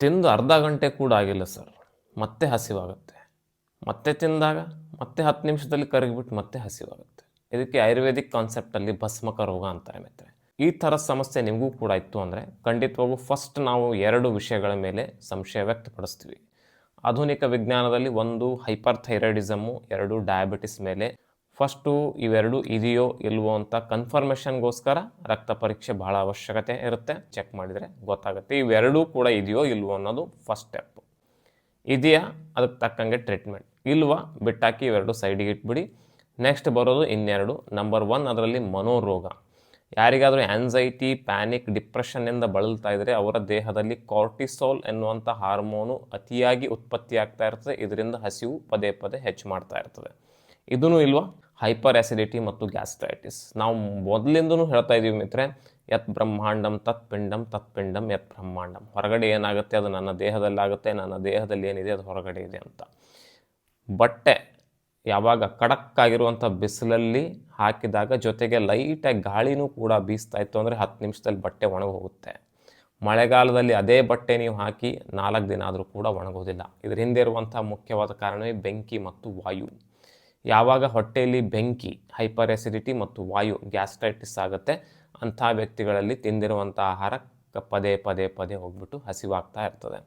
ತಿಂದು ಅರ್ಧ ಗಂಟೆ ಕೂಡ ಆಗಿಲ್ಲ ಸರ್. ಮತ್ತೆ ಹಸಿವಾಗುತ್ತೆ. ಮತ್ತೆ ತಿಂದಾಗ ಮತ್ತೆ ಹತ್ತು ನಿಮಿಷದಲ್ಲಿ ಕರಗಿಬಿಟ್ಟು ಮತ್ತೆ ಹಸಿವಾಗುತ್ತೆ. ಇದಕ್ಕೆ ಆಯುರ್ವೇದಿಕ್ ಕಾನ್ಸೆಪ್ಟಲ್ಲಿ ಭಸ್ಮಕ ರೋಗ ಅಂತಾರೆ ಮಿತ್ರೆ ಈ ಥರ ಸಮಸ್ಯೆ ನಿಮಗೂ ಕೂಡ ಇತ್ತು ಅಂದರೆ ಖಂಡಿತವಾಗೂ ಫಸ್ಟ್ ನಾವು ಎರಡು ವಿಷಯಗಳ ಮೇಲೆ ಸಂಶಯ ವ್ಯಕ್ತಪಡಿಸ್ತೀವಿ. ಆಧುನಿಕ ವಿಜ್ಞಾನದಲ್ಲಿ ಒಂದು ಹೈಪರ್ ಥೈರಾಯ್ಡಿಸಮ್ಮು ಎರಡು ಡಯಾಬಿಟಿಸ್ ಮೇಲೆ ಫಸ್ಟು ಇವೆರಡು ಇದೆಯೋ ಇಲ್ವೋ ಅಂತ ಕನ್ಫರ್ಮೇಷನ್ಗೋಸ್ಕರ ರಕ್ತ ಪರೀಕ್ಷೆ ಭಾಳ ಅವಶ್ಯಕತೆ ಇರುತ್ತೆ. ಚೆಕ್ ಮಾಡಿದರೆ ಗೊತ್ತಾಗುತ್ತೆ ಇವೆರಡೂ ಕೂಡ ಇದೆಯೋ ಇಲ್ವೋ ಅನ್ನೋದು ಫಸ್ಟ್ ಸ್ಟೆಪ್ ಇದೆಯಾ? ಅದಕ್ಕೆ ತಕ್ಕಂಗೆ ಟ್ರೀಟ್ಮೆಂಟ್ ಇಲ್ವಾ? ಬಿಟ್ಟಾಕಿ ಇವೆರಡು ಸೈಡಿಗೆ ಇಟ್ಬಿಡಿ. ನೆಕ್ಸ್ಟ್ ಬರೋದು ಇನ್ನೆರಡು. ನಂಬರ್ ಒನ್ ಅದರಲ್ಲಿ ಮನೋರೋಗ. ಯಾರಿಗಾದರೂ ಆ್ಯನ್ಸೈಟಿ ಪ್ಯಾನಿಕ್ ಡಿಪ್ರೆಷನ್ನಿಂದ ಬಳಲ್ತಾ ಇದ್ದರೆ ಅವರ ದೇಹದಲ್ಲಿ ಕಾರ್ಟಿಸೋಲ್ ಎನ್ನುವಂಥ ಹಾರ್ಮೋನು ಅತಿಯಾಗಿ ಉತ್ಪತ್ತಿ ಆಗ್ತಾ ಇರ್ತದೆ. ಇದರಿಂದ ಹಸಿವು ಪದೇ ಪದೇ ಹೆಚ್ಚು ಮಾಡ್ತಾ ಇರ್ತದೆ. ಇದೂ ಇಲ್ವಾ? ಹೈಪರ್ ಆ್ಯಸಿಡಿಟಿ ಮತ್ತು ಗ್ಯಾಸ್ಟ್ರೈಟಿಸ್. ನಾವು ಮೊದಲಿಂದನೂ ಹೇಳ್ತಾ ಇದ್ದೀವಿ ಮಿತ್ರೆ ಯತ್ ಬ್ರಹ್ಮಾಂಡಂ ತತ್ ಪಿಂಡಂ ತತ್ ಪಿಂಡಂ ಯತ್ ಬ್ರಹ್ಮಾಂಡಂ. ಹೊರಗಡೆ ಏನಾಗುತ್ತೆ, ಅದು ನನ್ನ ದೇಹದಲ್ಲಾಗುತ್ತೆ, ನನ್ನ ದೇಹದಲ್ಲಿ ಏನಿದೆ, ಅದು ಹೊರಗಡೆ ಇದೆ ಅಂತ. ಬಟ್ಟೆ ಯಾವಾಗ ಖಡಕ್ ಆಗಿರುವಂಥ ಬಿಸಿಲಲ್ಲಿ ಹಾಕಿದಾಗ ಜೊತೆಗೆ ಲೈಟಾಗಿ ಗಾಳಿನೂ ಕೂಡ ಬೀಸ್ತಾ ಇತ್ತು ಅಂದರೆ ಹತ್ತು ನಿಮಿಷದಲ್ಲಿ ಬಟ್ಟೆ ಒಣಗೋಗುತ್ತೆ. ಮಳೆಗಾಲದಲ್ಲಿ ಅದೇ ಬಟ್ಟೆ ನೀವು ಹಾಕಿ ನಾಲ್ಕು ದಿನ ಆದರೂ ಕೂಡ ಒಣಗೋದಿಲ್ಲ. ಇದರ ಹಿಂದೆ ಇರುವಂಥ ಮುಖ್ಯವಾದ ಕಾರಣವೇ ಬೆಂಕಿ ಮತ್ತು ವಾಯು. ಯಾವಾಗ ಹೊಟ್ಟೆಯಲ್ಲಿ ಬೆಂಕಿ, ಹೈಪರ್ ಎಸಿಡಿಟಿ ಮತ್ತು ವಾಯು, ಗ್ಯಾಸ್ಟ್ರೈಟಿಸ್ ಆಗುತ್ತೆ, ಅಂಥ ವ್ಯಕ್ತಿಗಳಲ್ಲಿ ತಿಂದಿರುವಂಥ ಆಹಾರ ಪದೇ ಪದೇ ಪದೇ ಹೋಗ್ಬಿಟ್ಟು ಹಸಿವಾಗ್ತಾ ಇರ್ತದೆ.